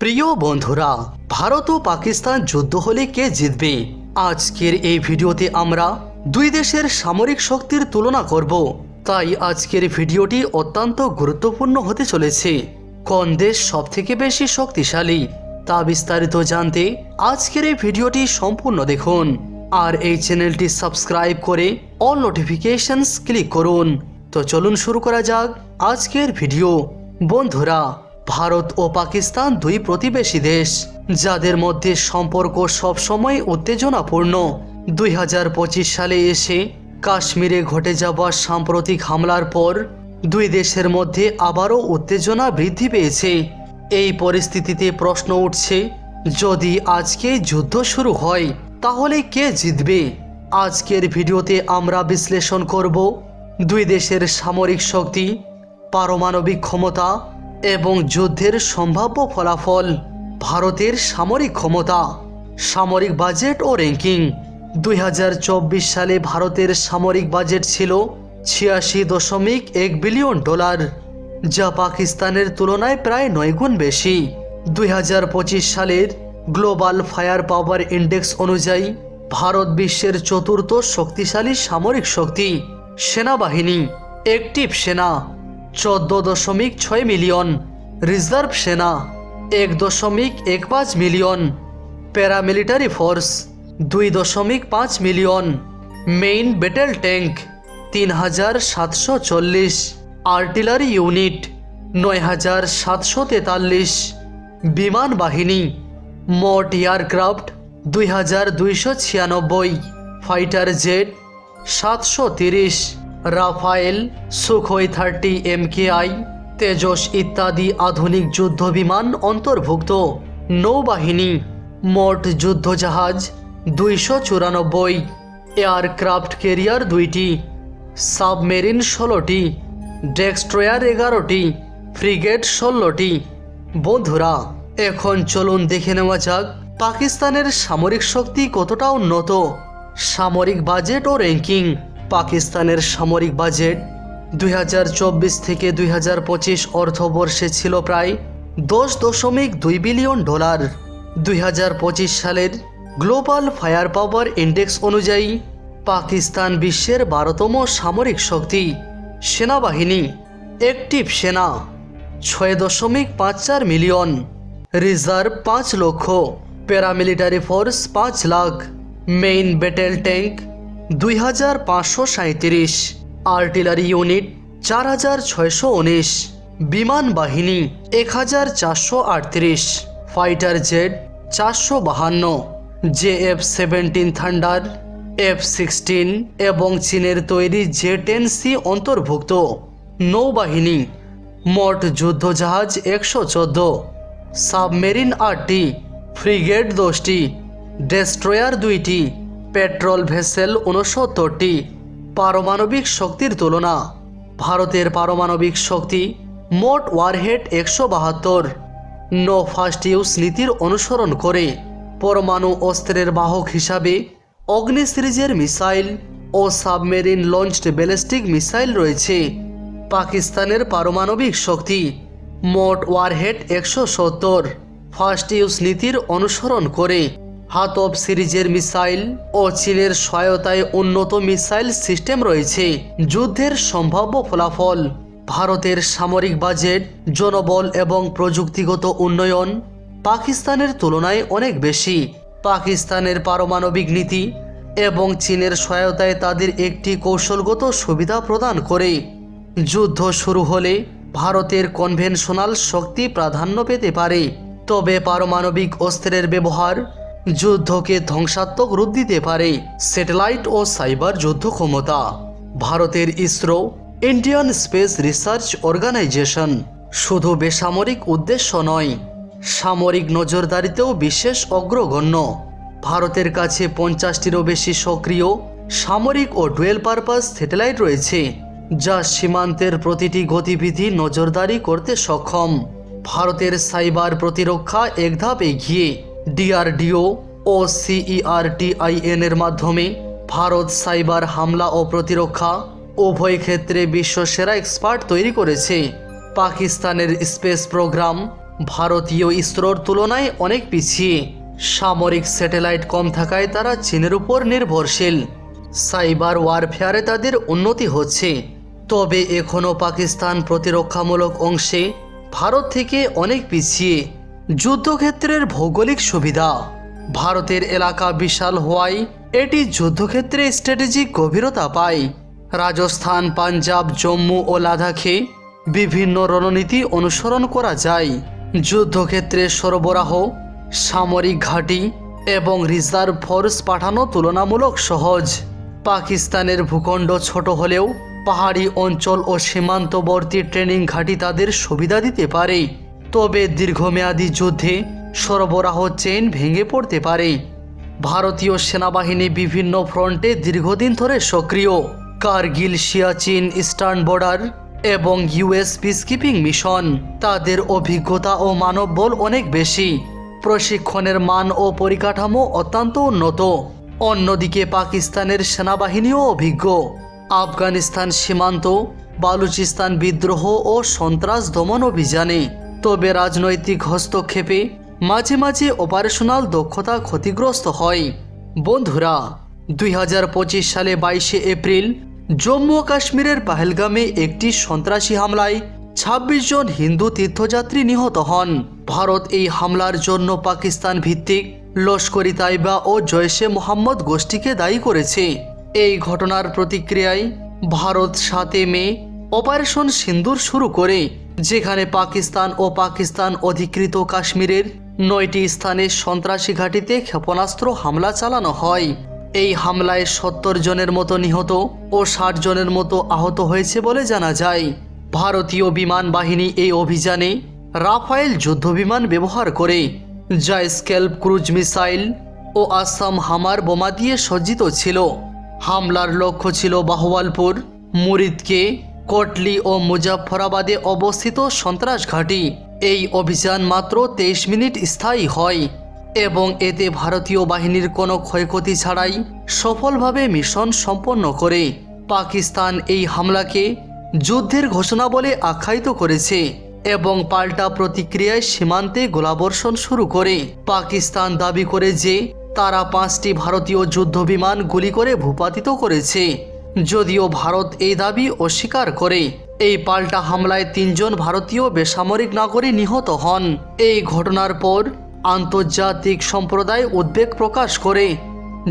প্রিয় বন্ধুরা, ভারত ও পাকিস্তান যুদ্ধ হলে কে জিতবে? আজকের এই ভিডিওতে আমরা দুই দেশের সামরিক শক্তির তুলনা করব। তাই আজকের ভিডিওটি অত্যন্ত গুরুত্বপূর্ণ হতে চলেছে। কোন দেশ সব থেকে বেশি শক্তিশালী, তা বিস্তারিত জানতে আজকের এই ভিডিওটি সম্পূর্ণ দেখুন। আর এই চ্যানেলটি সাবস্ক্রাইব করে অল নোটিফিকেশনস ক্লিক করুন। তো চলুন শুরু করা যাক আজকের ভিডিও। বন্ধুরা ভারত ও পাকিস্তান দুই প্রতিবেশী দেশ, যাদের মধ্যে সম্পর্ক সবসময় উত্তেজনাপূর্ণ। দুই হাজার পঁচিশ সালে এসে কাশ্মীরে ঘটে যাওয়া সাম্প্রতিক হামলার পর দুই দেশের মধ্যে আবারও উত্তেজনা বৃদ্ধি পেয়েছে। এই পরিস্থিতিতে প্রশ্ন উঠছে, যদি আজকে যুদ্ধ শুরু হয়, তাহলে কে জিতবে? আজকের ভিডিওতে আমরা বিশ্লেষণ করব দুই দেশের সামরিক শক্তি, পারমাণবিক ক্ষমতা এবং যুদ্ধের সম্ভাব্য ফলাফল ভারতের সামরিক ক্ষমতা, সামরিক বাজেট ও র্যাঙ্কিং দুই হাজার চব্বিশ সালে ভারতের সামরিক বাজেট ছিল ছিয়াশি দশমিক এক বিলিয়ন ডলার, যা পাকিস্তানের তুলনায় প্রায় নয় গুণ বেশি। দুই হাজার পঁচিশ সালের গ্লোবাল ফায়ার পাওয়ার ইন্ডেক্স অনুযায়ী, ভারত বিশ্বের চতুর্থ শক্তিশালী সামরিক শক্তি, সেনাবাহিনী একটিভ সেনা। চোদ্দ দশমিক ছয় মিলিয়ন। রিজার্ভ সেনা, এক দশমিক এক পাঁচ মিলিয়ন। প্যারামিলিটারি ফোর্স, দুই দশমিক পাঁচ মিলিয়ন। মেইন ব্যাটেল ট্যাঙ্ক, তিন হাজার সাতশো চল্লিশ। আর্টিলারি ইউনিট, নয় হাজার সাতশো তেতাল্লিশ। বিমান বাহিনী, মোট এয়ারক্রাফট, দুই হাজার দুইশো ছিয়ানব্বই। ফাইটার জেট, সাতশো তিরিশ। Rafale, Sukhoi thirty MKI Tejas ইত্যাদি আধুনিক যুদ্ধ বিমান অন্তর্ভুক্ত। নৌবাহিনী, মোট যুদ্ধজাহাজ দুইশো চুরানব্বই, এয়ারক্রাফট কেরিয়ার দুইটি, সাবমেরিন ষোলোটি, ডেক্সট্রয়ার এগারোটি, ফ্রিগেট ষোলোটি। বন্ধুরা, এখন চলুন দেখে নেওয়া যাক পাকিস্তানের সামরিক শক্তি কতটা উন্নত, সামরিক বাজেট ও র্যাঙ্কিং পাকিস্তানের সামরিক বাজেট দুই হাজার চব্বিশ থেকে দুই হাজার পঁচিশ অর্থবর্ষে ছিল প্রায় দশ দশমিক দুই বিলিয়ন ডলার। দুই হাজার পঁচিশ সালের গ্লোবাল ফায়ার পাওয়ার ইন্ডেক্স অনুযায়ী পাকিস্তান বিশ্বের বারোতম সামরিক শক্তি, সেনাবাহিনী একটিভ সেনা, ছয় দশমিক পাঁচ চার মিলিয়ন। রিজার্ভ পাঁচ লক্ষ প্যারামিলিটারি ফোর্স পাঁচ লাখ মেইন ব্যাটেল ট্যাঙ্ক দুই হাজার পাঁচশো সাঁত্রিশ আর্টিলারি ইউনিট চার হাজার ছয়শো উনিশ। বিমান বাহিনী এক হাজার চারশো আটত্রিশ। ফাইটার জেট চারশো বাহান্ন। J F seventeen Thunder, F sixteen এবং চীনের তৈরি জে টেন সি অন্তর্ভুক্ত। নৌবাহিনী, মোট যুদ্ধজাহাজ একশো চোদ্দ। সাবমেরিন আটটি, ফ্রিগেট দশটি, ডেস্ট্রয়ার দুইটি। পেট্রোল ভেসেল উনসত্তরটি পারমাণবিক শক্তির তুলনা। ভারতের পারমাণবিক শক্তি মোট ওয়ারহেড একশো বাহাত্তর। নো ফার্স্ট ইউজ নীতির অনুসরণ করে পরমাণু অস্ত্রের বাহক হিসাবে অগ্নি সিরিজের মিসাইল ও সাবমেরিন লঞ্চড ব্যালিস্টিক মিসাইল রয়েছে। পাকিস্তানের পারমাণবিক শক্তি মোট ওয়ারহেড একশো সত্তর। ফার্স্ট ইউজ নীতির অনুসরণ করে হাতব সিরিজের মিসাইল ও চীনের সহায়তায় উন্নত মিসাইল সিস্টেম রয়েছে। যুদ্ধের সম্ভাব্য ফলাফল, ভারতের সামরিক বাজেট, জনবল এবং প্রযুক্তিগত উন্নয়ন পাকিস্তানের তুলনায় অনেক বেশি। পাকিস্তানের পারমাণবিক নীতি এবং চীনের সহায়তায় তাদের একটি কৌশলগত সুবিধা প্রদান করে। যুদ্ধ শুরু হলে ভারতের কনভেনশনাল শক্তি প্রাধান্য পেতে পারে। তবে পারমাণবিক অস্ত্রের ব্যবহার যুদ্ধকে ধ্বংসাত্মক রূপ দিতে পারে স্যাটেলাইট ও সাইবার যুদ্ধ ক্ষমতা। ভারতের ISRO, Indian space research organisation, শুধু বেসামরিক উদ্দেশ্য নয়, সামরিক নজরদারিতেও বিশেষ অগ্রগণ্য। ভারতের কাছে পঞ্চাশটিরও বেশি সক্রিয়, সামরিক ও ডুয়েল পারপাস স্যাটেলাইট রয়েছে, যা সীমান্তের প্রতিটি গতিবিধি নজরদারি করতে সক্ষম। ভারতের সাইবার প্রতিরক্ষা এক ধাপ এগিয়ে ডিআরডিও ও সিইআরটিআইএন এর মাধ্যমে ভারত সাইবার হামলা ও প্রতিরক্ষা উভয় ক্ষেত্রে বিশ্বসেরা এক্সপার্ট তৈরি করেছে। পাকিস্তানের স্পেস প্রোগ্রাম ভারতীয় ইসরোর তুলনায় অনেক পিছিয়ে। সামরিক স্যাটেলাইট কম থাকায় তারা চীনের উপর নির্ভরশীল। সাইবার ওয়ারফেয়ারে তাদের উন্নতি হচ্ছে। তবে এখনও পাকিস্তান প্রতিরক্ষামূলক অংশে ভারত থেকে অনেক পিছিয়ে। যুদ্ধক্ষেত্রের ভৌগোলিক সুবিধা। ভারতের এলাকা বিশাল হওয়ায় এটি যুদ্ধক্ষেত্রে স্ট্র্যাটেজিক গভীরতা পায়। রাজস্থান, পাঞ্জাব, জম্মু ও লাদাখে বিভিন্ন রণনীতি অনুসরণ করা যায়। যুদ্ধক্ষেত্রে সরবরাহ, সামরিক ঘাঁটি এবং রিজার্ভ ফোর্স পাঠানো তুলনামূলক সহজ। পাকিস্তানের ভূখণ্ড ছোট হলেও পাহাড়ি অঞ্চল ও সীমান্তবর্তী ট্রেনিং ঘাঁটি তাদের সুবিধা দিতে পারে। তবে দীর্ঘমেয়াদী যুদ্ধে সরবরাহ চেইন ভেঙে পড়তে পারে। ভারতীয় সেনাবাহিনী বিভিন্ন ফ্রন্টে দীর্ঘদিন ধরে সক্রিয়। কার্গিল সিয়াচিন ইস্টার্ন বর্ডার এবং ইউএস পিসকিপিং মিশন। তাদের অভিজ্ঞতা ও মানববল অনেক বেশি। প্রশিক্ষণের মান ও পরিকাঠামো অত্যন্ত উন্নত। অন্যদিকে পাকিস্তানের সেনাবাহিনীও অভিজ্ঞ। আফগানিস্তান সীমান্ত, বালুচিস্তান বিদ্রোহ ও সন্ত্রাস দমন অভিযানে তবে রাজনৈতিক হস্তক্ষেপে মাঝে মাঝে অপারেশনাল দক্ষতা ক্ষতিগ্রস্ত হয়। বন্ধুরা, দুই হাজার পঁচিশ সালে বাইশে এপ্রিল জম্মু ও কাশ্মীরের পাহেলগামে একটি সন্ত্রাসী হামলায় ২৬ জন হিন্দু তীর্থযাত্রী নিহত হন। ভারত এই হামলার জন্য পাকিস্তান ভিত্তিক লস্করি তাইবা ও জয়শে মোহাম্মদ গোষ্ঠীকে দায়ী করেছে। এই ঘটনার প্রতিক্রিয়ায় ভারত সাতে মে অপারেশন সিন্দুর শুরু করে যেখানে পাকিস্তান ও পাকিস্তান অধিকৃত কাশ্মীরের নয়টি স্থানে সন্ত্রাসী ঘাঁটিতে ক্ষেপণাস্ত্র হামলা চালানো হয়। এই হামলায় সত্তর জনের মতো নিহত ও ষাট জনের মতো আহত হয়েছে বলে জানা যায়। ভারতীয় বিমান বাহিনী এই অভিযানে রাফায়েল যুদ্ধবিমান ব্যবহার করে, যা স্কেলপ ক্রুজ মিসাইল ও আসাম হামার বোমা দিয়ে সজ্জিত ছিল। হামলার লক্ষ্য ছিল বাহওয়ালপুর মুরিদকে কটলি ও মুজাফরাবাদে অবস্থিত সন্ত্রাস ঘাঁটি। এই অভিযান মাত্র তেইশ মিনিট স্থায়ী হয় এবং এতে ভারতীয় বাহিনীর কোনো ক্ষয়ক্ষতি ছাড়াই সফলভাবে মিশন সম্পন্ন করে। পাকিস্তান এই হামলাকে যুদ্ধের ঘোষণা বলে আখ্যায়িত করেছে এবং পাল্টা প্রতিক্রিয়ায় সীমান্তে গোলাবর্ষণ শুরু করে। পাকিস্তান দাবি করে যে, তারা পাঁচটি ভারতীয় যুদ্ধবিমান গুলি করে ভূপাতিত করেছে। যদিও ভারত এই দাবি অস্বীকার করে। এই পাল্টা হামলায় তিনজন ভারতীয় বেসামরিক নাগরিক নিহত হন। এই ঘটনার পর আন্তর্জাতিক সম্প্রদায় উদ্বেগ প্রকাশ করে।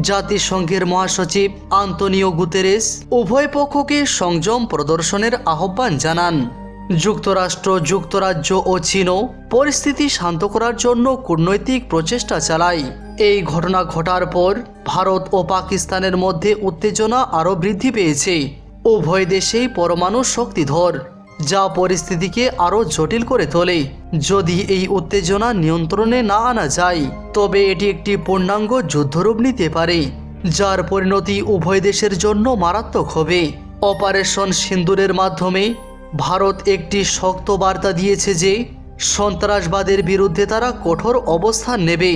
জাতিসংঘের মহাসচিব আন্তনিও গুতেরেস উভয় পক্ষকে সংযম প্রদর্শনের আহ্বান জানান। যুক্তরাষ্ট্র, যুক্তরাজ্য ও চীনও পরিস্থিতি শান্ত করার জন্য কূটনৈতিক প্রচেষ্টা চালায়। এই ঘটনা ঘটার পর ভারত ও পাকিস্তানের মধ্যে উত্তেজনা আরও বৃদ্ধি পেয়েছে। উভয় দেশেই পরমাণু শক্তিধর, যা পরিস্থিতিকে আরও জটিল করে তোলে। যদি এই উত্তেজনা নিয়ন্ত্রণে না আনা যায়, তবে এটি একটি পূর্ণাঙ্গ যুদ্ধরূপ নিতে পারে, যার পরিণতি উভয় দেশের জন্য মারাত্মক হবে। অপারেশন সিন্দুরের মাধ্যমে ভারত একটি শক্ত বার্তা দিয়েছে যে সন্ত্রাসবাদের বিরুদ্ধে তারা কঠোর অবস্থান নেবে।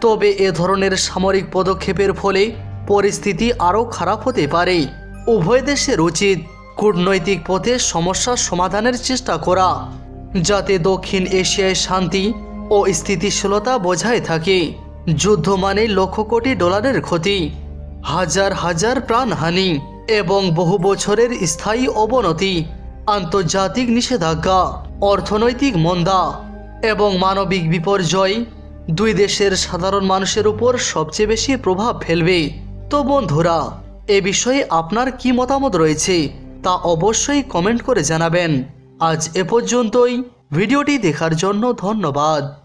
তবে এ ধরনের সামরিক পদক্ষেপের ফলে পরিস্থিতি আরও খারাপ হতে পারে। উভয় দেশের উচিত কূটনৈতিক পথে সমস্যার সমাধানের চেষ্টা করা, যাতে দক্ষিণ এশিয়ায় শান্তি ও স্থিতিশীলতা বজায় থাকে। যুদ্ধ মানে লক্ষ কোটি ডলারের ক্ষতি, হাজার হাজার প্রাণহানি এবং বহু বছরের স্থায়ী অবনতি। আন্তর্জাতিক নিষেধাজ্ঞা, অর্থনৈতিক মন্দা এবং মানবিক বিপর্যয় দুই দেশের সাধারণ মানুষের উপর সবচেয়ে বেশি প্রভাব ফেলবে। তো বন্ধুরা, এ বিষয়ে আপনার কি মতামত রয়েছে তা অবশ্যই কমেন্ট করে জানাবেন। আজ এ পর্যন্তই। ভিডিওটি দেখার জন্য ধন্যবাদ।